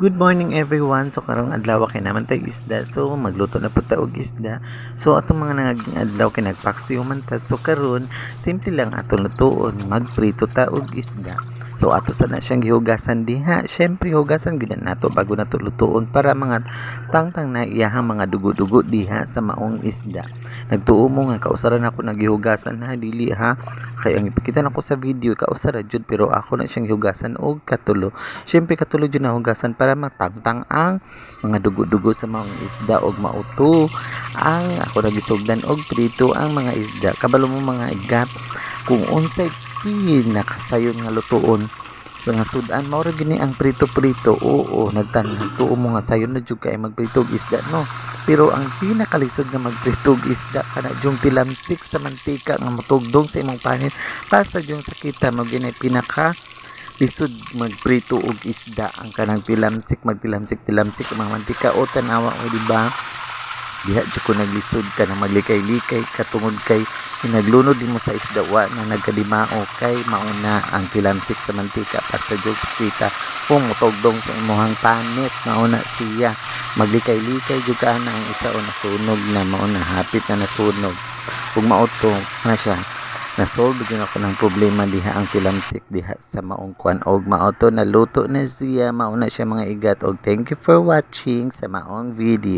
Good morning everyone. So karong adlaw kay naman tay isda. So magluto na po ta og isda. So atong mga nangaging adlaw kay nagpaksiw man ta. So karon simple lang ato lutuon magprito ta og isda. So ato sana siyang gihugasan diha. Syempre hugasan gyud na nato bago nato lutuon para mga tangtang na iyahang mga dugo-dugo diha sa maong isda. Nagtuo mo nga kausaran ako nagihugasan ha dili ha. Kay ang ipakita nako sa video kausara jud pero ako na siyang gihugasan og katulo. Syempre katulo jud na hugasan para matangtang ang mga dugo-dugo sa mga isda og mauto. Ang ako nagisugdan og prito ang mga isda. Kabalo mo mga igat kung unsay pinakasayon nga lutuon sa nga sudan mao gini ang prito-prito oo nagtan tuo mo nga sayon na jud kay magprito isda no pero ang pinakalisod nga magprito og isda kana jung tilamsik sa mantika nga matugdong sa imong panin basta jung sakita mo gini pinaka lisod magprito og isda ang kanang tilamsik magtilamsik tilamsik mga mantika o tanawa mo di ba? Diha jud ko naglisod ka na maglikay-likay katungod kay naglunod din mo sa isda wa na nagkadimao kay mauna ang tilamsik sa mantika jud sa kita kung mutugdong sa imuhang panit mauna siya. Maglikay-likay jud ka na ang isa o nasunog na mauna hapit na nasunog. Ug mauto na siya nasolve din ako ng problema diha ang tilamsik diha sa maong kwan. Og maoto naluto na siya mauna siya mga igat. Og thank you for watching sa maong video